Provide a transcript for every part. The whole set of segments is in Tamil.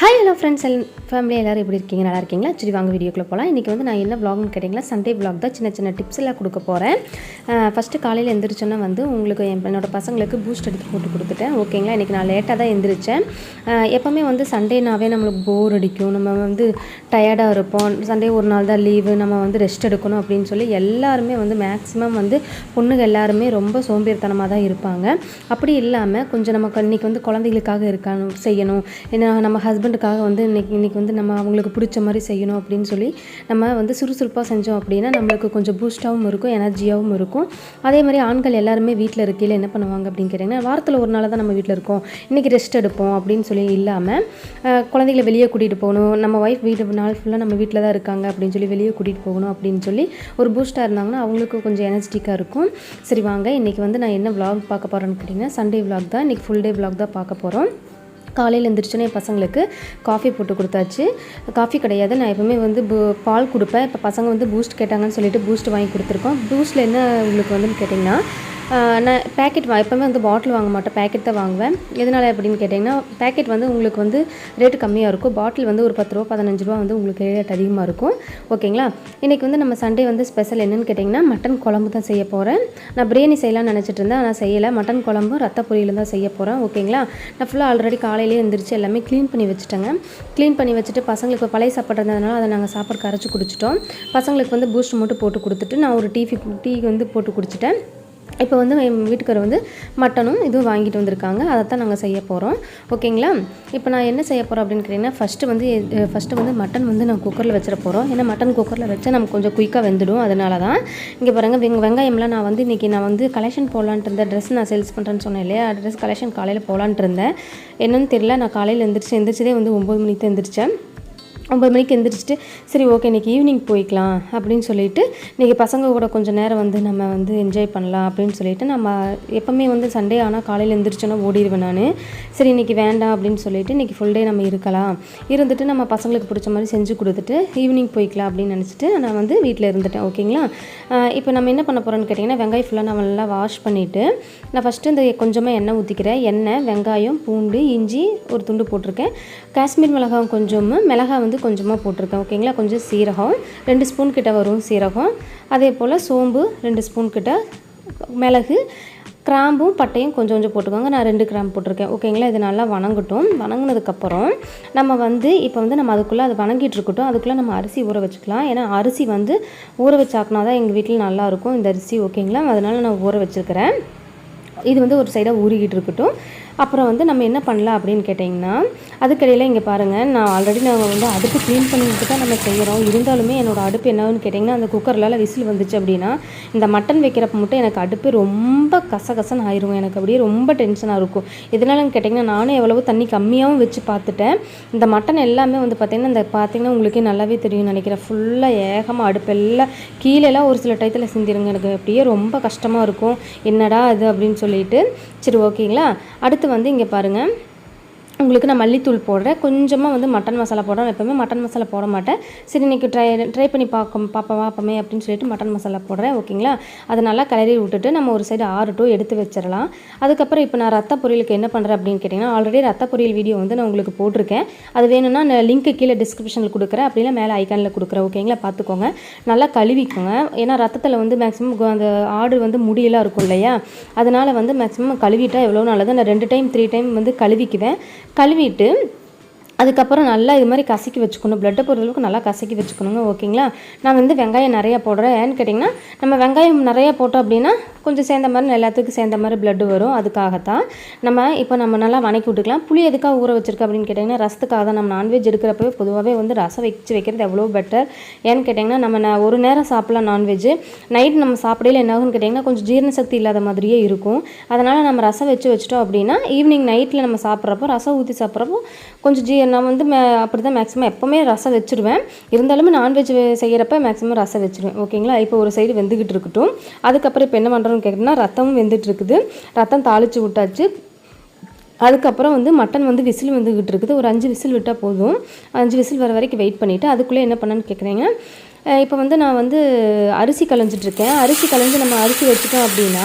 ஹாய் ஹலோ ஃப்ரெண்ட்ஸ் எல் ஃபேமிலி எல்லோரும் எப்படி இருக்கீங்க? நல்லா இருக்கீங்களா? சரி வாங்க வீடியோக்குள்ளே போகலாம் இன்றைக்கி வந்து நான் என்ன வ்ளாக்னு கேட்டிங்களா? சண்டே vlog தான். சின்ன சின்ன டிப்ஸ் எல்லாம் கொடுக்க போகிறேன் ஃபஸ்ட்டு காலையில் எந்திரிச்சோன்னா வந்து உங்களுக்கு என் என்னோட பசங்களுக்கு பூஸ்ட் எடுத்து போட்டு கொடுத்துட்டேன். ஓகேங்களா இன்றைக்கி நான் லேட்டாக தான் எந்திரிச்சேன். எப்போவுமே வந்து சண்டேனாவே நம்மளுக்கு போர் அடிக்கும். நம்ம வந்து டயர்டாக இருப்போம். சண்டே ஒரு நாள் தான் லீவு நம்ம வந்து ரெஸ்ட் எடுக்கணும் அப்படின்னு சொல்லி எல்லாருமே வந்து மேக்ஸிமம் வந்து பொண்ணுங்க எல்லாருமே ரொம்ப சோம்பேறித்தனமாக தான் இருப்பாங்க. அப்படி இல்லாமல் கொஞ்சம் நமக்கு இன்றைக்கி வந்து குழந்தைகளுக்காக இருக்காணும் செய்யணும். ஏன்னா நம்ம ஹஸ்பண்ட் ஹஸ்பண்டுக்காக வந்து இன்னைக்கு இன்னைக்கு வந்து நம்ம அவங்களுக்கு பிடிச்ச மாதிரி செய்யணும் அப்படின்னு சொல்லி நம்ம வந்து சுறுசுறுப்பாக செஞ்சோம் அப்படின்னா நம்மளுக்கு கொஞ்சம் பூஸ்டாகவும் இருக்கும் எனர்ஜியாகவும் இருக்கும். அதே மாதிரி ஆண்கள் எல்லாருமே வீட்டில் இருக்கையில் என்ன பண்ணுவாங்க அப்படின்னு கேட்டிங்கன்னா வாரத்தில் ஒரு நாள் தான் நம்ம வீட்டில் இருக்கோம். இன்றைக்கி ரெஸ்ட் எடுப்போம் அப்படின்னு சொல்லி இல்லாமல் குழந்தைகளை வெளியே கூட்டிகிட்டு போகணும். நம்ம ஒய்ஃப் வீட்டு நாள் ஃபுல்லாக நம்ம வீட்டில் தான் இருக்காங்க அப்படின்னு சொல்லி வெளியே கூட்டிகிட்டு போகணும் அப்படின்னு சொல்லி ஒரு பூஸ்ட்டாக இருந்தாங்கன்னா அவங்களுக்கு கொஞ்சம் எனர்ஜிட்டிக்காக இருக்கும். சரி வாங்க இன்றைக்கி வந்து நான் என்ன vlog பார்க்க போகிறேன்னு கேட்டிங்கன்னா சண்டே vlog தான். இன்றைக்கி ஃபுல் டே vlog தான் பார்க்க போகிறோம் காலையில் எழுந்திரிச்சோன்னே என் பசங்களுக்கு காஃபி போட்டு கொடுத்தாச்சு. காஃபி கிடையாது. நான் எப்பவுமே வந்து பால் கொடுப்பேன். இப்போ பசங்க வந்து பூஸ்ட் கேட்டாங்கன்னு சொல்லிட்டு பூஸ்ட் வாங்கி கொடுத்துருக்கோம். பூஸ்ட்டில் என்ன உங்களுக்கு வந்து கேட்டிங்கன்னா நான் பேக்கெட் வா எப்போவுமே வந்து பாட்டில் வாங்க மாட்டேன். பேக்கெட் தான் வாங்குவேன். எதனால் அப்படின்னு கேட்டிங்கன்னா பேக்கெட் வந்து உங்களுக்கு வந்து ரேட்டு கம்மியாக இருக்கும். பாட்டில் வந்து ஒரு பத்து ரூபா பதினஞ்சு ரூபா வந்து உங்களுக்கு ரேட் அதிகமாக இருக்கும். ஓகேங்களா இன்றைக்கி வந்து நம்ம சண்டே வந்து ஸ்பெஷல் என்னென்னு கேட்டிங்கன்னா மட்டன் குழம்பு தான் செய்ய போகிறேன் நான் பிரியாணி செய்யலாம்னு நினச்சிட்டு இருந்தேன் ஆனால் செய்யலை. மட்டன் குழம்பும் ரத்த பொரியல் தான் செய்ய போகிறேன் ஓகேங்களா நான் ஃபுல்லாக ஆல்ரெடி காலையிலே எழுந்திரிச்சு எல்லாமே க்ளீன் பண்ணி வச்சுட்டேங்க. க்ளீன் பண்ணி வச்சுட்டு பசங்களுக்கு பழைய சாப்பாடு இருந்ததுனால அதை நாங்கள் சாப்பாடு கரைச்சி குடிச்சிட்டோம். பசங்களுக்கு வந்து பூஸ்ட் மட்டும் போட்டு கொடுத்துட்டு நான் ஒரு டீ டீ வந்து போட்டு குடிச்சிட்டேன். இப்போ வந்து என் வீட்டுக்கார் வந்து மட்டனும் இதுவும் வாங்கிட்டு வந்திருக்காங்க. அதை தான் நாங்கள் செய்ய போகிறோம் ஓகேங்களா? இப்போ நான் என்ன செய்ய போகிறோம் அப்படின்னு கேட்டிங்கன்னா ஃபஸ்ட்டு வந்து ஃபஸ்ட்டு வந்து மட்டன் வந்து நான் குக்கரில் வச்சிட போகிறோம் ஏன்னா மட்டன் குக்கரில் வச்சா நமக்கு கொஞ்சம் குயிக்காக வெந்துடும். அதனால தான் இங்கே பாருங்கள் வெங்க வெங்காயம்லாம் நான் வந்து இன்றைக்கி நான் வந்து கலெக்ஷன் போகலான்ட்டு இருந்தேன். ட்ரெஸ் நான் சேல்ஸ் பண்ணுறேன்னு சொன்னேன் இல்லையா? ட்ரெஸ் கலெக்ஷன் காலையில் போகலான்ட்டு இருந்தேன். என்னன்னு தெரியல. நான் காலையில் எந்திரிச்சு எந்திரிச்சதே வந்து ஒம்பது மணிக்கு தான் எந்திரிச்சேன். ஒம்பது மணிக்கு எந்திரிச்சிட்டு சரி ஓகே இன்றைக்கி ஈவினிங் போய்க்கலாம் அப்படின்னு சொல்லிட்டு இன்றைக்கி பசங்க கூட கொஞ்சம் நேரம் வந்து நம்ம வந்து என்ஜாய் பண்ணலாம் அப்படின்னு சொல்லிட்டு நம்ம எப்போவுமே வந்து சண்டே ஆனால் காலையில் எந்திரிச்சோன்னா ஓடிடுவேன் நான். சரி இன்றைக்கி வேண்டாம் அப்படின்னு சொல்லிட்டு இன்றைக்கி ஃபுல் டே நம்ம இருக்கலாம். இருந்துட்டு நம்ம பசங்களுக்கு பிடிச்ச மாதிரி செஞ்சு கொடுத்துட்டு ஈவினிங் போய்க்கலாம் அப்படின்னு நினச்சிட்டு நான் வந்து வீட்டில் இருந்துட்டேன் ஓகேங்களா இப்போ நம்ம என்ன பண்ண போகிறோம்னு கேட்டிங்கன்னா வெங்காயம் ஃபுல்லாக நான் நல்லா வாஷ் பண்ணிவிட்டு நான் ஃபஸ்ட்டு இந்த கொஞ்சமாக எண்ணெய் ஊற்றிக்கிறேன் எண்ணெய் வெங்காயம் பூண்டு இஞ்சி ஒரு துண்டு போட்டிருக்கேன். காஷ்மீர் மிளகாய் கொஞ்சமும் மிளகாய் வந்து கொஞ்சமாக போட்டிருக்கேன் ஓகேங்களா கொஞ்சம் சீரகம் ரெண்டு ஸ்பூன் கிட்ட வரும் சீரகம். அதே போல் சோம்பு ரெண்டு ஸ்பூன் கிட்ட மிளகு கிராம்பும் பட்டையும் கொஞ்சம் கொஞ்சம் போட்டுக்கோங்க. நான் ரெண்டு கிராம்பு போட்டிருக்கேன் ஓகேங்களா இது நல்லா வணங்கட்டும். வணங்கினதுக்கப்புறம் நம்ம வந்து இப்போ வந்து நம்ம அதுக்குள்ளே அது வணங்கிட்டு இருக்கட்டும். அதுக்குள்ளே நம்ம அரிசி ஊற வச்சுக்கலாம். ஏன்னா அரிசி வந்து ஊற வச்சாக்கினா தான் எங்கள் வீட்டில் நல்லாயிருக்கும். இந்த அரிசி ஓகேங்களா அதனால் நான் ஊற வச்சுருக்கிறேன். இது வந்து ஒரு சைடாக ஊறிக்கிட்டு இருக்கட்டும். அப்புறம் வந்து நம்ம என்ன பண்ணலாம் அப்படின்னு கேட்டிங்கன்னா அதுக்கடையில் இங்கே பாருங்கள் நான் ஆல்ரெடி நாங்கள் வந்து அடுப்பு க்ளீன் பண்ணிட்டு தான் நம்ம செய்கிறோம் இருந்தாலுமே என்னோடய அடுப்பு என்னன்னு கேட்டிங்கன்னா அந்த குக்கர்லால விசில் வந்துச்சு அப்படின்னா இந்த மட்டன் வைக்கிறப்ப மட்டும் எனக்கு அடுப்பு ரொம்ப கசகசன்னு ஆயிரும் எனக்கு அப்படியே ரொம்ப டென்ஷனாக இருக்கும். எதனாலன்னு கேட்டிங்கன்னா நானும் எவ்வளவோ தண்ணி கம்மியாகவும் வச்சு பார்த்துட்டேன். இந்த மட்டன் எல்லாமே வந்து பார்த்திங்கன்னா இந்த பார்த்திங்கன்னா உங்களுக்கே நல்லாவே தெரியும் நினைக்கிறேன். ஃபுல்லாக ஏகமாக அடுப்பெல்லாம் கீழெல்லாம் ஒரு சில டயத்தில் சிந்திருங்க. எனக்கு அப்படியே ரொம்ப கஷ்டமாக இருக்கும். என்னடா இது அப்படின்னு சொல்லிட்டு சரி ஓகேங்களா அடுத்து வந்து இங்கே பாருங்கள் உங்களுக்கு நான் மல்லித்தூள் போடுறேன். கொஞ்சமாக வந்து மட்டன் மசாலா போடுறேன் எப்போவுமே மட்டன் மசாலா போட மாட்டேன். சரி இன்றைக்கி ட்ரை ட்ரை பண்ணி பார்க்க பாப்பா பார்ப்போமே அப்படின்னு சொல்லிட்டு மட்டன் மசாலா போடுறேன். ஓகேங்களா? அதை நல்லா கிளறி விட்டுட்டு நம்ம ஒரு சைடு ஆறுட்டும் எடுத்து வச்சிடலாம். அதுக்கப்புறம் இப்போ நான் ரத்த பொரியலுக்கு என்ன பண்ணுறேன் அப்படின்னு கேட்டிங்கன்னா ஆல்ரெடி ரத்த பொரியல் வீடியோ வந்து நான் உங்களுக்கு போட்டிருக்கேன். அது வேணும்னா நான் லிங்க்கு கீழே டிஸ்கிரிப்ஷனில் கொடுக்குறேன். அப்படின்னா மேலே ஐக்கானில் கொடுக்குறேன். ஓகேங்களா? பார்த்துக்கோங்க. நல்லா கழுவிக்கோங்க. ஏன்னா ரத்தத்தில் வந்து மேக்ஸிமம் அந்த ஆடு வந்து முடியெல்லாம் இருக்கும் இல்லையா? அதனால் வந்து மேக்ஸிமம் கழுவிட்டால் எவ்வளோ நல்லது? நான் ரெண்டு டைம் த்ரீ டைம் வந்து கழுவிக்குவேன். கழுவிட்டு அதுக்கப்புறம் நல்லா இது மாதிரி கசக்கி வச்சுக்கணும். பிளட்டை பொறுத்தளவுக்கு நல்லா கசக்கி வச்சுக்கணுங்க ஓகேங்களா நான் வந்து வெங்காயம் நிறையா போடுறேன். ஏன்னு கேட்டிங்கன்னா நம்ம வெங்காயம் நிறையா போட்டோம் அப்படின்னா கொஞ்சம் சேர்ந்த மாதிரி எல்லாத்துக்கும் சேர்ந்த மாதிரி பிளட் வரும். அதுக்காகத்தான் நம்ம இப்போ நம்ம நல்லா வணக்கி விட்டுக்கலாம். புளி எதுக்காக ஊற வச்சிருக்க அப்படின்னு கேட்டிங்கன்னா ரசத்துக்காக தான் நம்ம நான்வெஜ் எடுக்கிறப்பவே பொதுவாகவே வந்து ரசம் வச்சு வைக்கிறது எவ்வளோ பெட்டர் ஏன்னு கேட்டிங்கன்னா நம்ம ந- ஒரு நேரம் சாப்பிடலாம் நான்வெஜ் நைட் நம்ம சாப்பிடையில என்ன ஆகும்னு கேட்டிங்கன்னா கொஞ்சம் ஜீரண சக்தி இல்லாத மாதிரியே இருக்கும். அதனால் நம்ம ரசம் வச்சு வச்சுட்டோம் அப்படின்னா ஈவினிங் நைட்டில் நம்ம சாப்பிட்றப்போ ரசம் ஊற்றி சாப்பிட்றப்போ கொஞ்சம் ஜீ நான் வந்து மே அப்படி தான் மேக்ஸிமம் எப்போவுமே ரசம் வச்சுருவேன். இருந்தாலுமே நான்வெஜ் செய்கிறப்ப மேக்ஸிமம் ரசம் வச்சுருவேன். ஓகேங்களா இப்போ ஒரு சைடு வெந்துக்கிட்டு இருக்கட்டும். அதுக்கப்புறம் இப்போ என்ன பண்ணுறோம் பண்ணுறோன்னு கேட்டோம்னா ரத்தமும் வெந்துட்டு இருக்குது ரத்தம் தாளித்து விட்டாச்சு. அதுக்கப்புறம் வந்து மட்டன் வந்து விசில் வந்துக்கிட்டு இருக்குது ஒரு அஞ்சு விசில் விட்டால் போதும். அஞ்சு விசில் வர வரைக்கும் வெயிட் பண்ணிவிட்டு அதுக்குள்ளே என்ன பண்ணேன்னு கேட்குறீங்க இப்போ வந்து நான் வந்து அரிசி களைஞ்சிட்ருக்கேன். அரிசி களைஞ்சு நம்ம அரிசி வச்சுட்டோம் அப்படின்னா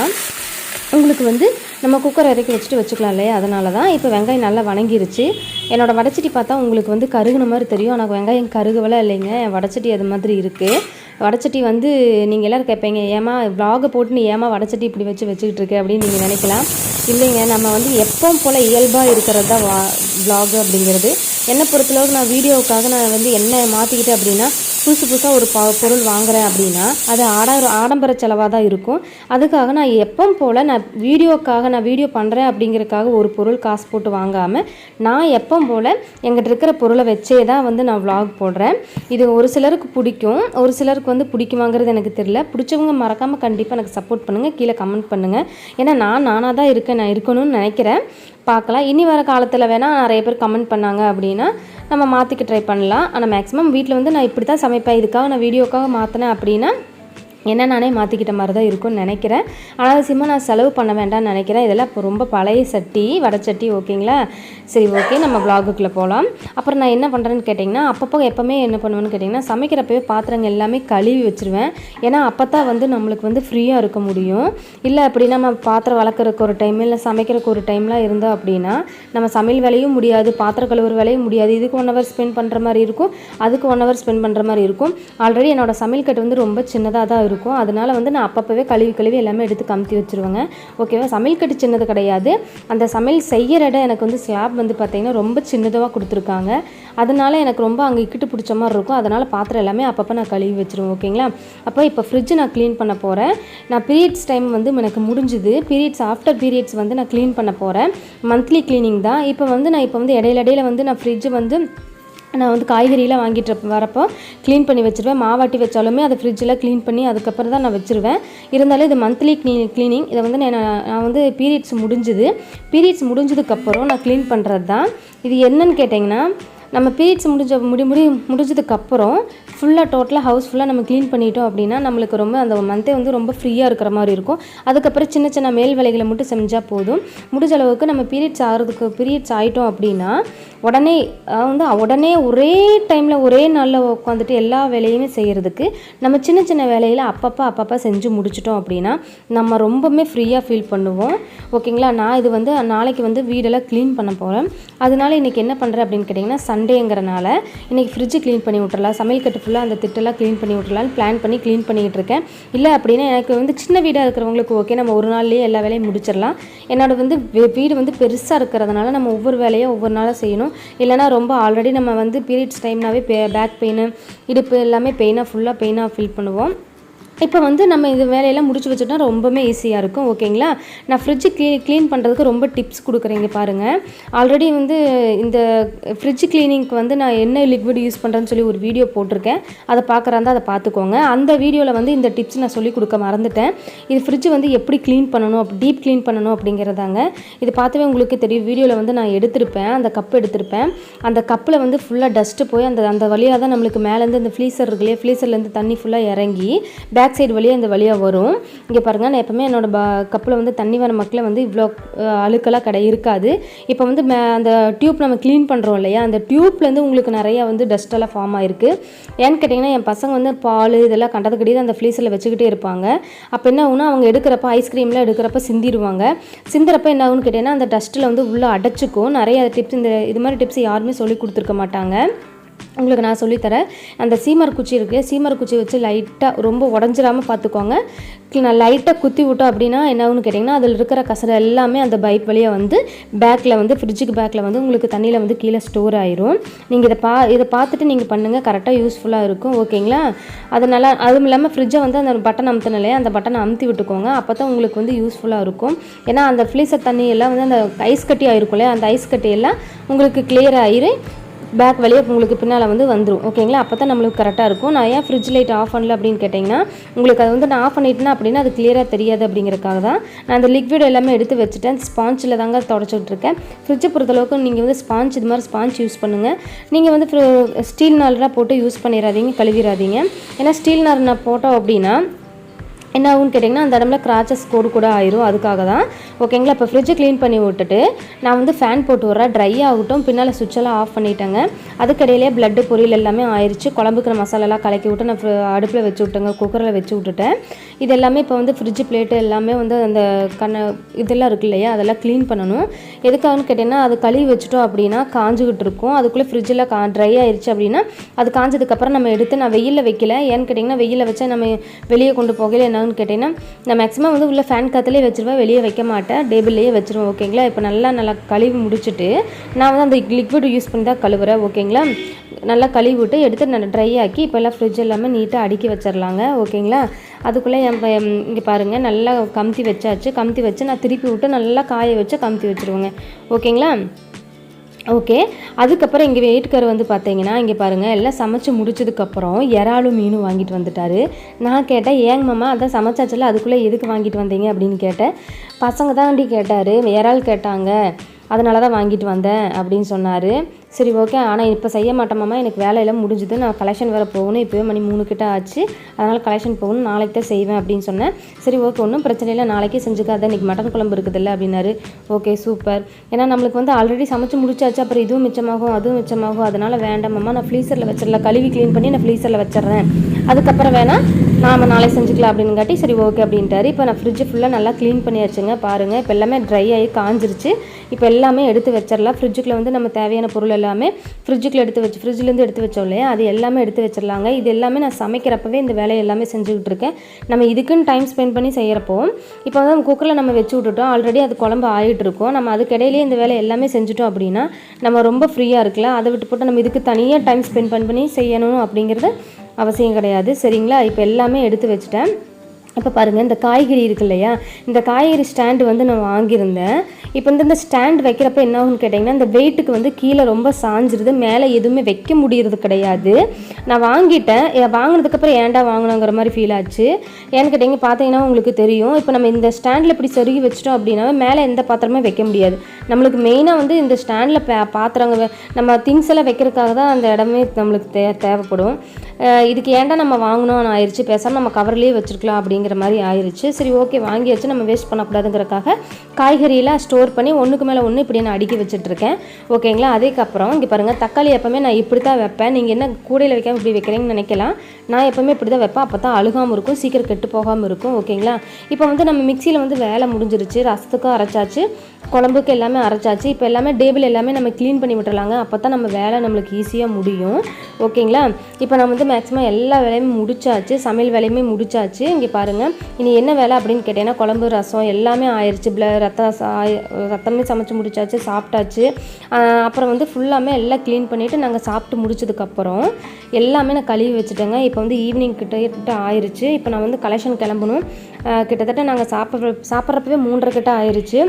உங்களுக்கு வந்து நம்ம குக்கர் இறக்கி வச்சுட்டு வச்சுக்கலாம் இல்லையா? அதனால தான் இப்போ வெங்காயம் நல்லா வணங்கிருச்சு. என்னோடய வடச்சட்டி பார்த்தா உங்களுக்கு வந்து கருகுன மாதிரி தெரியும். ஆனால் வெங்காயம் கருகவெல்லாம் இல்லைங்க. என் வடச்சட்டி அது மாதிரி இருக்குது வடச்சட்டி வந்து நீங்கள் எல்லோரும் கேட்பீங்க ஏமா vlog போட்டு நீ ஏமா வடச்சட்டி இப்படி வச்சு வச்சுக்கிட்டு இருக்கு? அப்படின்னு நீங்கள் நினைக்கலாம். இல்லைங்க நம்ம வந்து எப்போ போல் இயல்பாக இருக்கிறது தான் வா vlog அப்படிங்கிறது. என்னை பொறுத்தளவுக்கு நான் வீடியோவுக்காக நான் வந்து என்ன மாற்றிக்கிட்டேன் அப்படின்னா புதுசு புதுசாக ஒரு பொருள் வாங்குறேன் அப்படின்னா அது ஆட ஆடம்பர செலவாக தான் இருக்கும். அதுக்காக நான் எப்போ போல் நான் வீடியோக்காக நான் வீடியோ பண்ணுறேன் அப்படிங்கிறதுக்காக ஒரு பொருள் காசு போட்டு வாங்காமல் நான் எப்போ போல் எங்கிட்ட இருக்கிற பொருளை வச்சே தான் வந்து நான் விலாக் போடுறேன். இது ஒரு சிலருக்கு பிடிக்கும். ஒரு சிலருக்கு வந்து பிடிக்குமாங்கிறது எனக்கு தெரியல. பிடிச்சவங்க மறக்காமல் கண்டிப்பாக எனக்கு சப்போர்ட் பண்ணுங்கள் கீழே கமெண்ட் பண்ணுங்கள் ஏன்னா நான் நானாக தான் இருக்கேன். நான் இருக்கணும்னு நினைக்கிறேன். பார்க்கலாம். இனி வர காலத்தில் வேணால் நிறைய பேர் கமெண்ட் பண்ணாங்க அப்படின்னா நம்ம மாற்றிக்க ட்ரை பண்ணலாம். ஆனால் மேக்ஸிமம் வீட்டில் வந்து நான் இப்படி தான் சமைப்பேன். இதுக்காக நான் வீடியோக்காக மாற்றினேன் அப்படின்னா என்ன நானே மாற்றிக்கிட்ட மாதிரி தான் இருக்கும்னு நினைக்கிறேன். அனாவசியமாக நான் செலவு பண்ண வேண்டாம்னு நினைக்கிறேன். இதெல்லாம் இப்போ ரொம்ப பழைய சட்டி வடச்சட்டி ஓகேங்களா? சரி ஓகே நம்ம vlogக்குள்ளே போகலாம் அப்புறம் நான் என்ன பண்ணுறேன்னு கேட்டிங்கன்னா அப்பப்போ எப்போவுமே என்ன பண்ணுவேன்னு கேட்டிங்கன்னா சமைக்கிறப்பவே பாத்திரங்கள் எல்லாமே கழுவி வச்சுருவேன். ஏன்னா அப்போ தான் வந்து நம்மளுக்கு வந்து ஃப்ரீயாக இருக்க முடியும். இல்லை அப்படின்னா நம்ம பாத்திரம் வளர்க்குறக்கு ஒரு டைம் இல்லை சமைக்கிறக்கு ஒரு டைம்லாம் இருந்தோம் அப்படின்னா நம்ம சமையல் வேலையும் முடியாது பாத்திரம் கழுவுற வேலையும் முடியாது. இதுக்கு ஒன் ஹவர் ஸ்பெண்ட் பண்ணுற மாதிரி இருக்கும் அதுக்கு ஒன் ஹவர் ஸ்பெண்ட் பண்ணுற மாதிரி இருக்கும். ஆல்ரெடி என்னோடய சமையல் கட்டு வந்து ரொம்ப சின்னதாக தான் இருக்கும். அதனால் வந்து நான் அப்பப்போவே கழுவி கழுவி எல்லாமே எடுத்து கமுத்தி வச்சுருவேங்க. ஓகேவா சமையல் கட்டு சின்னது கிடையாது. அந்த சமையல் செய்கிற இடம் எனக்கு வந்து ஸ்லாப் வந்து பார்த்திங்கன்னா ரொம்ப சின்னதாக கொடுத்துருக்காங்க. அதனால் எனக்கு ரொம்ப அங்கே இக்கிட்டு பிடிச்ச மாதிரி இருக்கும். அதனால் பாத்திரம் எல்லாமே அப்பப்போ நான் கழுவி வச்சுருவேன் ஓகேங்களா அப்போ இப்போ ஃப்ரிட்ஜ் நான் க்ளீன் பண்ண போகிறேன் நான் பீரியட்ஸ் டைம் வந்து எனக்கு முடிஞ்சுது. பீரியட்ஸ் ஆஃப்டர் பீரியட்ஸ் வந்து நான் க்ளீன் பண்ண போகிறேன் மந்த்லி க்ளீனிங் தான். இப்போ வந்து நான் இப்போ வந்து இடையில இடையில வந்து நான் ஃப்ரிட்ஜ் வந்து நான் வந்து காய்கறியெலாம் வாங்கிட்டு வரப்போ க்ளீன் பண்ணி வச்சுருவேன். மாவாட்டி வச்சாலுமே அதை ஃப்ரிட்ஜில் க்ளீன் பண்ணி அதுக்கப்புறம் தான் நான் வச்சுருவேன். இருந்தாலும் இது மந்த்லி க்ளீ க்ளீனிங் இதை வந்து நான் நான் வந்து பீரியட்ஸ் முடிஞ்சுது. பீரியட்ஸ் முடிஞ்சதுக்கப்புறம் நான் க்ளீன் பண்ணுறது தான் இது என்னன்னு கேட்டிங்கன்னா நம்ம பீரியட்ஸ் முடிஞ்ச முடி முடி முடிஞ்சதுக்கப்புறம் ஃபுல்லாக டோட்டலாக ஹவுஸ் ஃபுல்லாக நம்ம க்ளீன் பண்ணிட்டோம் அப்படின்னா நம்மளுக்கு ரொம்ப அந்த மந்த்தே வந்து ரொம்ப ஃப்ரீயாக இருக்கிற மாதிரி இருக்கும். அதுக்கப்புறம் சின்ன சின்ன மேல் வேலைகளை மட்டும் செஞ்சால் போதும். முடிஞ்ச அளவுக்கு நம்ம பீரியட்ஸ் ஆகிறதுக்கு பீரியட்ஸ் ஆகிட்டோம் அப்படின்னா உடனே வந்து உடனே ஒரே டைமில் ஒரே நாளில் உட்காந்துட்டு எல்லா வேலையுமே செய்கிறதுக்கு நம்ம சின்ன சின்ன வேலையில் அப்பப்போ அப்பப்போ செஞ்சு முடிச்சிட்டோம் அப்படின்னா நம்ம ரொம்பவுமே ஃப்ரீயாக ஃபீல் பண்ணுவோம். ஓகேங்களா நான் இது வந்து நாளைக்கு வந்து வீடெல்லாம் க்ளீன் பண்ண போகிறேன் அதனால இன்றைக்கி என்ன பண்ணுறேன் அப்படின்னு கேட்டிங்கன்னா சண்டேங்கிறனால இன்றைக்கி ஃப்ரிட்ஜு க்ளீன் பண்ணி விட்டுறலாம். சமையல் கட்டு ஃபுல்லாக அந்த திட்டெல்லாம் க்ளீன் பண்ணி விட்றலான்னு பிளான் பண்ணி க்ளீன் பண்ணிகிட்டு இருக்கேன். இல்லை அப்படின்னா எனக்கு வந்து சின்ன வீடாக இருக்கிறவங்களுக்கு ஓகே நம்ம ஒரு நாள்லேயே எல்லா வேலையும் முடிச்சிடலாம். என்னோட வந்து வீடு வந்து பெருசாக இருக்கிறதுனால நம்ம ஒவ்வொரு வேலையும் ஒவ்வொரு நாளாக செய்யணும். இல்லைனா ரொம்ப ஆல்ரெடி நம்ம வந்து பீரியட்ஸ் டைம்னாவே பே பேக் பெயின் இடுப்பு எல்லாமே பெயினாக ஃபுல்லாக பெயினாக ஃபீல் பண்ணுவோம். இப்போ வந்து நம்ம இது வேலையெல்லாம் முடிச்சு வச்சுட்டா ரொம்பவுமே ஈஸியாக இருக்கும் ஓகேங்களா நான் ஃப்ரிட்ஜு க்ளீ க்ளீன் பண்ணுறதுக்கு ரொம்ப டிப்ஸ் கொடுக்குறேங்க பாருங்கள் ஆல்ரெடி வந்து இந்த ஃப்ரிட்ஜ் க்ளீனிங்க்கு வந்து நான் என்ன லிக்விட் யூஸ் பண்ணுறேன்னு சொல்லி ஒரு வீடியோ போட்டிருக்கேன். அதை பார்க்குறாந்தா அதை பார்த்துக்கோங்க. அந்த வீடியோவில் வந்து இந்த டிப்ஸ் நான் சொல்லி கொடுக்க மறந்துட்டேன். இது ஃப்ரிட்ஜ் வந்து எப்படி க்ளீன் பண்ணணும் அப்படி டீப் க்ளீன் பண்ணணும் அப்படிங்கிறதாங்க. இது பார்த்தவே உங்களுக்கு தெரியும். வீடியோவில் வந்து நான் எடுத்திருப்பேன் அந்த கப் எடுத்திருப்பேன். அந்த கப்பில் வந்து ஃபுல்லாக டஸ்ட்டு போய் அந்த அந்த வழியாக தான் நம்மளுக்கு மேலேருந்து அந்த ஃப்ளீசர் இருக்கு இல்லையா ஃப்ளீசர்லேருந்து தண்ணி ஃபுல்லாக இறங்கி பேக் சைடு வழியாக இந்த வழியாக வரும். இங்கே பாருங்கள் நான் எப்போவுமே என்னோடய பா கப்பில் வந்து தண்ணி வர மக்கள் வந்து இவ்வளோ அழுக்கெல்லாம் கடை இருக்காது. இப்போ வந்து மே அந்த டியூப் நம்ம க்ளீன் பண்ணுறோம் இல்லையா அந்த டியூப்லேருந்து உங்களுக்கு நிறையா வந்து டஸ்ட்டெல்லாம் ஃபார்ம் ஆகிருக்கு ஏன்னு கேட்டிங்கன்னா என் பசங்க வந்து பால் இதெல்லாம் கண்டது கிடையாது அந்த ஃப்ளீஸில் வச்சுக்கிட்டே இருப்பாங்க. அப்போ என்ன ஆகுனா அவங்க எடுக்கிறப்ப ஐஸ்கிரீம்லாம் எடுக்கிறப்ப சிந்திடுவாங்க சிந்துறப்ப என்ன ஆகுன்னு கேட்டிங்கன்னா அந்த டஸ்ட்டில் வந்து உள்ளே அடைச்சிக்கும். நிறைய டிப்ஸ் இந்த இது மாதிரி டிப்ஸ் யாருமே சொல்லி கொடுத்துருக்க மாட்டாங்க. உங்களுக்கு நான் சொல்லித்தரேன். அந்த சீமர் குச்சி இருக்குது சீமர் குச்சி வச்சு லைட்டாக ரொம்ப உடஞ்சிடாமல் பார்த்துக்கோங்க நான் லைட்டாக குத்தி விட்டோம் அப்படின்னா என்னாகுன்னு கேட்டிங்கன்னா அதில் இருக்கிற கசரை எல்லாமே அந்த பைப் வழியாக வந்து பேக்கில் வந்து ஃப்ரிட்ஜுக்கு பேக்கில் வந்து உங்களுக்கு தண்ணியில் வந்து கீழே ஸ்டோர் ஆயிரும். நீங்கள் இதை பா இதை பார்த்துட்டு நீங்கள் பண்ணுங்கள் கரெக்டாக யூஸ்ஃபுல்லாக இருக்கும். ஓகேங்களா? அதனால் அதுவும் இல்லாமல் ஃப்ரிட்ஜை வந்து அந்த பட்டன் அமுத்தின இல்லையா? அந்த பட்டனை அமுத்தி விட்டுக்கோங்க. அப்போ தான் உங்களுக்கு வந்து யூஸ்ஃபுல்லாக இருக்கும். ஏன்னா அந்த ஃப்ளீசர் தண்ணி எல்லாம் வந்து அந்த ஐஸ் கட்டி ஆயிருக்கும் இல்லையா? அந்த ஐஸ் கட்டி எல்லாம் உங்களுக்கு கிளியர் ஆயிரு பேக் வழியாக உங்களுக்கு பின்னால் வந்து வந்துடும் ஓகேங்களா அப்போ தான் நம்மளுக்கு கரெக்டாக இருக்கும். நான் ஏன் ஃப்ரிட்ஜ் லைட் ஆஃப் பண்ணல அப்படின்னு கேட்டிங்கன்னா உங்களுக்கு அது வந்து நான் ஆஃப் பண்ணிட்டேன்னா அப்படின்னா அது கிளியராக தெரியாது அப்படிங்கிறக்காக தான் நான் அந்த லிக்விட் எல்லாமே எடுத்து வச்சுட்டேன். ஸ்பாஞ்சில் தாங்க தொடச்சிட்டு இருக்கேன் ஃப்ரிட்ஜை பொறுத்தளவுக்கு நீங்கள் வந்து ஸ்பாஞ்ச் இது மாதிரி ஸ்பாஞ்ச் யூஸ் பண்ணுங்கள் நீங்கள் வந்து ஸ்டீல் நாலராக போட்டு யூஸ் பண்ணிடாதீங்க கழுவிடாதீங்க ஏன்னா ஸ்டீல் நார் நான் போட்டோம் அப்படின்னா என்ன ஆகும்னு கேட்டிங்கன்னா அந்த இடம்ல கிராச்சஸ் கோடு கூட ஆயிரும். அதுக்காக தான் ஓகேங்களா இப்போ ஃப்ரிட்ஜை க்ளீன் பண்ணி விட்டுட்டு நான் வந்து ஃபேன் போட்டு விட்றேன். ட்ரை ஆகட்டும். பின்னால் சுவிட்செல்லாம் ஆஃப் பண்ணிட்டேங்க. அதுக்கடையிலே பிளட்டு பொரியல் எல்லாமே ஆயிடுச்சு குழம்புக்கு நான் மசாலாலாம் கலக்கி விட்டு நான் அடுப்பில் வச்சு விட்டேங்க. குக்கரில் வச்சு விட்டுட்டேன். இது எல்லாமே இப்போ வந்து ஃப்ரிட்ஜ் பிளேட்டு எல்லாமே வந்து அந்த கண்ண இதெல்லாம் இருக்கு இல்லையா? அதெல்லாம் க்ளீன் பண்ணணும். எதுக்காகனு கேட்டிங்கன்னா அது கழுவி வச்சுட்டோம் அப்படின்னா காஞ்சுக்கிட்டு இருக்கும். அதுக்குள்ளே ஃப்ரிட்ஜில் கா ட்ரை ஆயிடுச்சு அப்படின்னா அது காஞ்சதுக்கப்புறம் நம்ம எடுத்து நான் வெயிலில் வைக்கல. ஏன்னு கேட்டிங்கன்னா வெயிலில் வச்சா நம்ம வெளியே கொண்டு போகல என்னன்னு கேட்டிங்கன்னா நான் மேக்ஸிமம் வந்து உள்ள ஃபேன் காற்றுலேயே வச்சிருவேன் வெளியே வைக்க மாட்டேன். டேபிள்லேயே வச்சுருவேன் ஓகேங்களா இப்போ நல்லா நல்லா கழுவி முடிச்சுட்டு நான் வந்து அந்த லிக்விட் யூஸ் பண்ணி தான் கழுவுறேன் ஓகேங்களா நல்லா கழுவி விட்டு எடுத்து நான் ட்ரை ஆக்கி இப்போ எல்லாம் ஃப்ரிட்ஜ் எல்லாமே நீட்டாக அடுக்கி வச்சிடலாங்க ஓகேங்களா அதுக்குள்ளே என் இங்கே பாருங்கள் நல்லா கமுத்தி வச்சாச்சு. கமுத்தி வச்சு நான் திருப்பி விட்டு நல்லா காய வச்சு கமுத்தி வச்சுருவேங்க ஓகேங்களா ஓகே அதுக்கப்புறம் எங்கள் வீட்டுக்கார் வந்து பார்த்தீங்கன்னா இங்கே பாருங்கள் எல்லாம் சமைச்சு முடிச்சதுக்கப்புறம் இறாலும் மீனும் வாங்கிட்டு வந்துட்டாரு. நான் கேட்டேன் ஏங்க மாமா அதான் சமைச்சாச்சில்ல அதுக்குள்ளே எதுக்கு வாங்கிட்டு வந்தீங்க? அப்படின்னு கேட்டேன். பசங்க தாண்டி கேட்டார் இறால் கேட்டாங்க அதனால தான் வாங்கிட்டு வந்தேன் அப்படின்னு சொன்னார். சரி ஓகே ஆனால் இப்போ செய்ய மாட்டோமாம்மா எனக்கு வேலையெல்லாம் முடிஞ்சுது. நான் கலெக்ஷன் வேறு போகணும். இப்போவே மணி மூணு கிட்ட ஆச்சு. அதனால் கலெக்ஷன் போகணும். நாளைக்கு தான் செய்வேன் அப்படின்னு சொன்னேன். சரி ஓகே ஒன்றும் பிரச்சனை இல்லை. நாளைக்கே செஞ்சுக்காத. இன்றைக்கி மட்டன் குழம்பு இருக்குதுல்ல அப்படின்னாரு. ஓகே சூப்பர் ஏன்னா நம்மளுக்கு வந்து ஆல்ரெடி சமைச்சு முடிச்சாச்சு. அப்புறம் இதுவும் மிச்சமாகும் அதுவும் மிச்சமாகும். அதனால் வேண்டாமம்மா நான் ஃப்ளீசரில் வச்சிடல கழுவி க்ளீன் பண்ணி நான் ஃப்ளீசரில் வச்சிட்றேன். அதுக்கப்புறம் வேணால் நாம் நாளை செஞ்சுக்கலாம் அப்படின்னு காட்டி சரி ஓகே அப்படின்ட்டாரு. இப்போ நான் ஃப்ரிட்ஜு ஃபுல்லாக நல்லா க்ளீன் பண்ணியாச்சுங்க. பாருங்கள் இப்போ எல்லாமே ட்ரை ஆகி காஞ்சிருச்சு. இப்போ எல்லாமே எடுத்து வச்சிடலாம். ஃப்ரிட்ஜுக்குள்ள வந்து நம்ம தேவையான பொருள் எல்லாமே ஃப்ரிட்ஜுக்குள்ள எடுத்து வச்சு ஃப்ரிட்ஜ்லேருந்து எடுத்து வச்சோம் இல்லையா? அது எல்லாமே எடுத்து வச்சிடலாங்க. இது எல்லாமே நான் சமைக்கிறப்பவே இந்த வேலையை எல்லாமே செஞ்சுக்கிட்டு இருக்கேன். நம்ம இதுக்குன்னு டைம் ஸ்பெண்ட் பண்ணி செய்கிறப்போ இப்போ வந்து நம்ம குக்கரில் நம்ம வச்சு விட்டுட்டோம். ஆல்ரெடி அது குழம்பு ஆகிட்டு இருக்கோம். நம்ம அதுக்கிடையிலேயே இந்த வேலை எல்லாமே செஞ்சுட்டோம் அப்படின்னா நம்ம ரொம்ப ஃப்ரீயாக இருக்கலாம். அதை விட்டு போட்டு நம்ம இதுக்கு தனியாக டைம் ஸ்பெண்ட் பண்ணி செய்யணும் அப்படிங்கிறது அவசியம் கிடையாது. சரிங்களா? இப்போ எல்லாமே எடுத்து வச்சுட்டேன். இப்போ பாருங்கள் இந்த காய்கறி இருக்கு இல்லையா? இந்த காய்கறி ஸ்டாண்டு வந்து நான் வாங்கியிருந்தேன். இப்போ வந்து இந்த ஸ்டாண்ட் வைக்கிறப்ப என்ன ஆகும்னு கேட்டிங்கன்னா இந்த வெயிட்டுக்கு வந்து கீழே ரொம்ப சாஞ்சிருது மேலே எதுவுமே வைக்க முடியறது கிடையாது. நான் வாங்கிட்டேன். வாங்கினதுக்கப்புறம் ஏன்டா வாங்கினோங்கிற மாதிரி ஃபீல் ஆச்சு. ஏன்னு கேட்டிங்க பார்த்தீங்கன்னா உங்களுக்கு தெரியும். இப்போ நம்ம இந்த ஸ்டாண்டில் இப்படி சொருகி வச்சிட்டோம் அப்படின்னா மேலே எந்த பாத்திரமே வைக்க முடியாது. நம்மளுக்கு மெயினாக வந்து இந்த ஸ்டாண்டில் பாத்திரங்க நம்ம திங்ஸ் எல்லாம் வைக்கிறதுக்காக தான் அந்த இடமே நம்மளுக்கு தே தேவைப்படும். இதுக்கு ஏன்டா நம்ம வாங்கணும்னு ஆயிடுச்சு பேசாமல் நம்ம கவர்லேயே அப்படின்னு அப்படிங்கிற மாதிரி ஆயிடுச்சு சரி ஓகே வாங்கியாச்சு. நம்ம வேஸ்ட் பண்ணக்கூடாதுங்கிறக்காக காய்கறியெல்லாம் ஸ்டோர் பண்ணி ஒன்றுக்கு மேலே ஒன்று இப்படி நான் அடுக்கி வச்சுட்ருக்கேன். ஓகேங்களா அதுக்கப்புறம் இங்கே பாருங்கள் தக்காளி எப்போவுமே நான் இப்படி தான் வைப்பேன். நீங்கள் என்ன கூடையில் வைக்காமல் இப்படி வைக்கிறீங்கன்னு நினைக்கலாம். நான் எப்போவுமே இப்படி தான் வைப்பேன். அப்போ தான் அழுகாமல் இருக்கும் சீக்கிரம் கெட்டு போகாமல் இருக்கும். ஓகேங்களா இப்போ வந்து நம்ம மிக்சியில் வந்து வேலை முடிஞ்சிருச்சு. ரசத்துக்கும் அரைச்சாச்சு. குழம்புக்கு எல்லாமே அரைச்சாச்சு. இப்போ எல்லாமே டேபிள் எல்லாமே நம்ம க்ளீன் பண்ணி விட்டுறலாங்க அப்போ தான் நம்ம வேலை நம்மளுக்கு ஈஸியாக முடியும். ஓகேங்களா இப்போ நம்ம வந்து மேக்ஸிமம் எல்லா வேலையுமே முடிச்சாச்சு. சமையல் வேலையுமே முடிச்சாச்சு. இங்கே பாருங்கள் இனி என்ன வேலை அப்படின்னு கேட்டேன்னா குழம்பு ரசம் எல்லாமே ஆயிடுச்சு ப்ள ரத்தம் ரத்தமே சமைச்சு முடிச்சாச்சு சாப்பிட்டாச்சு. அப்புறம் வந்து ஃபுல்லாமே எல்லாம் க்ளீன் பண்ணிவிட்டு நாங்கள் சாப்பிட்டு முடிச்சதுக்கப்புறம் எல்லாமே நான் கழுவி வச்சுட்டேங்க. இப்போ வந்து ஈவினிங் கிட்ட கிட்ட ஆயிடுச்சு இப்போ நான் வந்து கலெக்ஷன் கிளம்பணும். கிட்டத்தட்ட நாங்கள் சாப்பிட்ற சாப்பிட்றப்பவே மூன்றரை கிட்ட ஆயிடுச்சு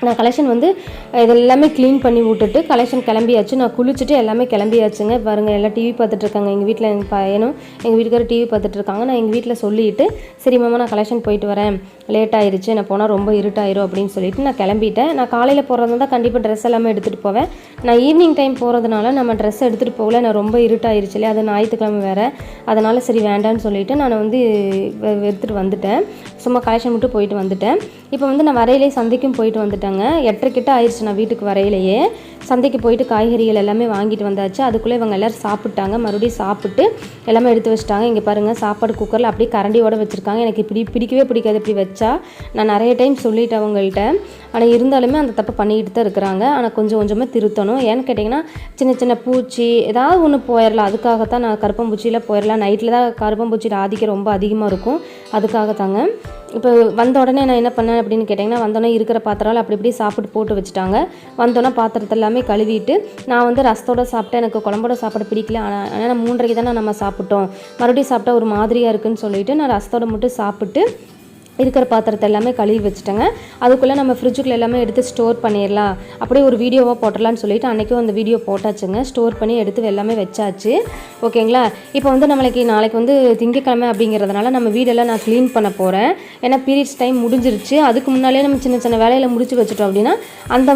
நான் கலெக்ஷன் வந்து இது எல்லாமே க்ளீன் பண்ணி விட்டுட்டு கலெக்ஷன் கிளம்பியாச்சு. நான் குளிச்சுட்டு எல்லாமே கிளம்பியாச்சுங்க. பாருங்கள் எல்லாம் டிவி பார்த்துட்ருக்காங்க எங்கள் வீட்டில் எங்கள் பையனும் எங்கள் வீட்டுக்காரர் டிவி பார்த்துட்ருக்காங்க நான் எங்கள் வீட்டில் சொல்லிட்டு சரி மாமா நான் கலெக்ஷன் போயிட்டு வரேன். லேட் ஆயிடுச்சு நான் போனால் ரொம்ப இருட்டாயிரும் அப்படின்னு சொல்லிட்டு நான் கிளம்பிட்டேன். நான் காலையில் போகிறதா தான் கண்டிப்பாக ட்ரெஸ் எல்லாமே எடுத்துகிட்டு போவேன். நான் ஈவினிங் டைம் போகிறதுனால நம்ம ட்ரெஸ் எடுத்துகிட்டு போகல. நான் ரொம்ப இருட்டாயிருச்சு இல்லையா? அது ஞாயிற்றுக்கிழமை வேறு. அதனால் சரி வேண்டான்னு சொல்லிட்டு நான் வந்து வெ- எடுத்துகிட்டு வந்துட்டேன். சும்மா கலெக்ஷன் மட்டும் போயிட்டு வந்துட்டேன். இப்போ வந்து நான் வரையிலே சந்தைக்கும் போயிட்டு வந்துட்டேங்க. எட்டரைக்கிட்ட ஆயிடுச்சு நான் வீட்டுக்கு வரையிலேயே. சந்தைக்கு போயிட்டு காய்கறிகள் எல்லாமே வாங்கிட்டு வந்தாச்சு. அதுக்குள்ளே இவங்க எல்லோரும் சாப்பிட்டாங்க. மறுபடியும் சாப்பிட்டு எல்லாமே எடுத்து வச்சிட்டாங்க. இங்கே பாருங்கள் சாப்பாடு குக்கரில் அப்படியே கரண்டியோடு வச்சுருக்காங்க. எனக்கு இப்படி பிடிக்கவே பிடிக்காது. இப்படி வச்சா நான் நிறைய டைம் சொல்லிட்டேன் அவங்கள்ட்ட. ஆனால் இருந்தாலுமே அந்த தப்பு பண்ணிக்கிட்டு தான் இருக்கிறாங்க. ஆனால் கொஞ்சம் கொஞ்சமாக திருத்தணும். ஏன்னு கேட்டிங்கன்னா சின்ன சின்ன பூச்சி ஏதாவது ஒன்று போயிடலாம் அதுக்காகத்தான் நான் கருப்பம்பூச்சியில் போயிடலாம் நைட்டில் தான் கருப்பம்பூச்சியில் ஆதிக்கம் ரொம்ப அதிகமாக இருக்கும். அதுக்காக தாங்க இப்போ வந்த உடனே நான் என்ன பண்ணேன் அப்படின்னு கேட்டிங்கன்னா வந்தோடனே இருக்கிற பாத்திரம் அப்படி இப்படி சாப்பிட்டு போட்டு வச்சுட்டாங்க. வந்தோடனே பாத்திரத்தை எல்லாமே கழுவிட்டு நான் வந்து ரசத்தோட சாப்பிட்டேன். எனக்கு குழம்போட சாப்பிட பிடிக்கல. ஆனால் ஆனால் மூன்றரைக்கு தானே நம்ம சாப்பிட்டோம். மறுபடியும் சாப்பிட்டா ஒரு மாதிரியாக இருக்குன்னு சொல்லிட்டு நான் ரசத்தோட மட்டும் சாப்பிட்டு இருக்கிற பாத்திரத்தை எல்லாமே கழுவி வச்சுட்டேங்க. அதுக்குள்ளே நம்ம ஃப்ரிட்ஜுக்குள்ள எல்லாமே எடுத்து ஸ்டோர் பண்ணிடலாம் அப்படியே ஒரு வீடியோவாக போட்டுடலான்னு சொல்லிட்டு அன்றைக்கும் அந்த வீடியோ போட்டாச்சுங்க. ஸ்டோர் பண்ணி எடுத்து எல்லாமே வச்சாச்சு. ஓகேங்களா? இப்போ வந்து நம்மளுக்கு நாளைக்கு வந்து திங்கக்கிழமை அப்படிங்கிறதுனால நம்ம வீடெல்லாம் நான் க்ளீன் பண்ண போகிறேன் ஏன்னா பீரியட்ஸ் டைம் முடிஞ்சிருச்சு. அதுக்கு முன்னாலே நம்ம சின்ன சின்ன வேலையில் முடிச்சு வச்சுட்டோம் அப்படின்னா அந்த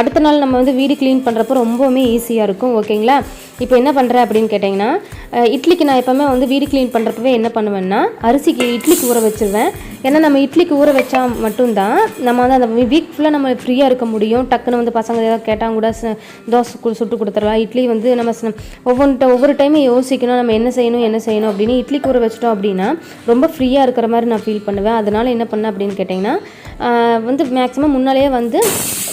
அடுத்த நாள் நம்ம வந்து வீடு க்ளீன் பண்ணுறப்போ ரொம்பவுமே ஈஸியாக இருக்கும். ஓகேங்களா? இப்போ என்ன பண்ணுறேன் அப்படின்னு கேட்டிங்கன்னா இட்லிக்கு நான் எப்போவுமே வந்து வீடு க்ளீன் பண்ணுறப்பவே என்ன பண்ணுவேன்னா அரிசிக்கு இட்லிக்கு ஊற வச்சுருவேன். ஏன்னா நம்ம இட்லிக்கு ஊற வச்சா மட்டும்தான் நம்ம வந்து அந்த வீக் ஃபுல்லாக நம்ம ஃப்ரீயாக இருக்க முடியும். டக்குன்னு வந்து பசங்க ஏதாவது கேட்டால் கூட தோசை சுட்டு கொடுத்துடலாம். இட்லி வந்து நம்ம ஒவ்வொன்று ஒவ்வொரு டைமும் யோசிக்கணும். நம்ம என்ன செய்யணும் என்ன செய்யணும் அப்படின்னு இட்லிக்கு ஊற வச்சிட்டோம் அப்படின்னா ரொம்ப ஃப்ரீயாக இருக்கிற மாதிரி நான் ஃபீல் பண்ணுவேன். அதனால் என்ன பண்ணேன் அப்படின்னு கேட்டிங்கன்னா வந்து மேக்ஸிமம் முன்னாலேயே வந்து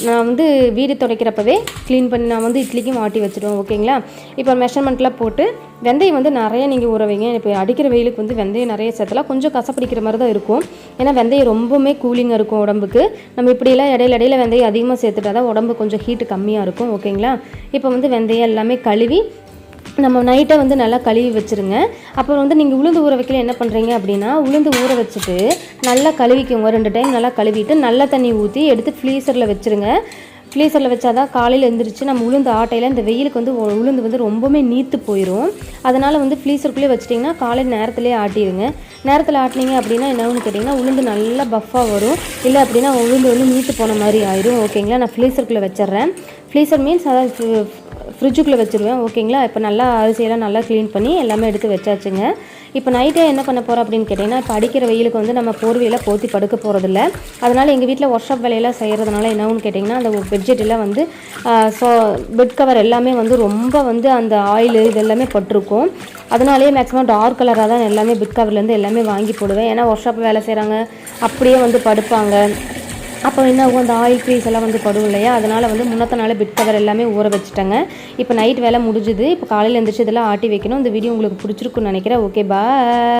நான் வந்து வீடு துடைக்கிறப்பவே க்ளீன் பண்ணி நான் வந்து இட்லிக்கும் மாட்டி வச்சுடுவேன். ஓகேங்களா இப்போ மெஷர்மெண்ட்லாம் போட்டு வெந்தயம் வந்து நிறைய நீங்கள் ஊற வைங்க. இப்போ அடிக்கிற வெயிலுக்கு வந்து வெந்தயம் நிறைய சேர்த்தலாம். கொஞ்சம் கசப்பிடிக்கிற மாதிரி தான் இருக்கும். ஏன்னா வெந்தயம் ரொம்பவுமே கூலிங்காக இருக்கும் உடம்புக்கு. நம்ம இப்படியெல்லாம் இடையில இடையில வெந்தயம் அதிகமாக சேர்த்துட்டா தான் உடம்பு கொஞ்சம் ஹீட்டு கம்மியாக இருக்கும். ஓகேங்களா இப்போ வந்து வெந்தயம் எல்லாமே கழுவி நம்ம நைட்டை வந்து நல்லா கழுவி வச்சுருங்க. அப்புறம் வந்து நீங்கள் உளுந்து ஊற வைக்கல என்ன பண்ணுறீங்க அப்படின்னா உளுந்து ஊற வச்சுட்டு நல்லா கழுவிக்கோங்க. ரெண்டு டைம் நல்லா கழுவிட்டு நல்ல தண்ணி ஊற்றி எடுத்து ஃப்ளீசரில் வச்சுருங்க. ஃப்ளீசரில் வச்சாதான் காலையில் எழுந்திரிச்சு நம்ம உளுந்து ஆட்டையில் இந்த வெயிலுக்கு வந்து உளுந்து வந்து ரொம்பவுமே நீத்து போயிடும் அதனால் வந்து ஃப்ளீசருக்குள்ளே வச்சிட்டிங்கன்னா காலையில் நேரத்துலேயே ஆட்டிடுங்க. நேரத்தில் ஆட்டினீங்க அப்படின்னா என்னன்னு கேட்டிங்கன்னா உளுந்து நல்லா பஃப்பாக வரும். இல்லை அப்படின்னா உளுந்து வந்து நீத்து போன மாதிரி ஆயிடும் ஓகேங்களா நான் ஃப்ளீசருக்குள்ளே வச்சிடுறேன். ஃப்ளீசர் மீன்ஸ் அதாவது ஃப்ரிட்ஜுக்குள்ளே வச்சுருவேன். ஓகேங்களா இப்போ நல்லா அரிசியெல்லாம் நல்லா க்ளீன் பண்ணி எல்லாமே எடுத்து வச்சாச்சுங்க. இப்போ நைட்டே என்ன பண்ண போகிறோம் அப்படின்னு கேட்டிங்கன்னா இப்போ அடிக்கிற வெயிலுக்கு வந்து நம்ம போர்வையில் போத்தி படுக்க போகிறதில்ல அதனால் எங்கள் வீட்டில் ஒர்க் ஷாப் வேலையெல்லாம் செய்கிறதுனால என்னன்னு கேட்டிங்கன்னா அந்த பெட்ஷீட் எல்லாம் வந்து ஸோ பெட் கவர் எல்லாமே வந்து ரொம்ப வந்து அந்த ஆயில் இதெல்லாமே பட்டிருக்கும். அதனாலேயே மேக்ஸிமம் டார்க் கலராக தான் எல்லாமே பெட் கவர்லேருந்து எல்லாமே வாங்கி போடுவேன். ஏன்னா ஒர்க் ஷாப் வேலை செய்கிறாங்க அப்படியே வந்து படுப்பாங்க. அப்போ என்ன ஆகும்? அந்த ஆயில் க்ரீஸ் எல்லாம் வந்து படும் இல்லையா? அதனால் வந்து முன்னத்த நாள் பிட் கவர் எல்லாமே ஊற வச்சுட்டேங்க. இப்போ நைட் வேலை முடிஞ்சுது. இப்போ காலையில் எழுந்திரிச்சு இதெல்லாம் ஆட்டி வைக்கணும். இந்த வீடியோ உங்களுக்கு பிடிச்சிருக்குன்னு நினைக்கிறேன். ஓகே பா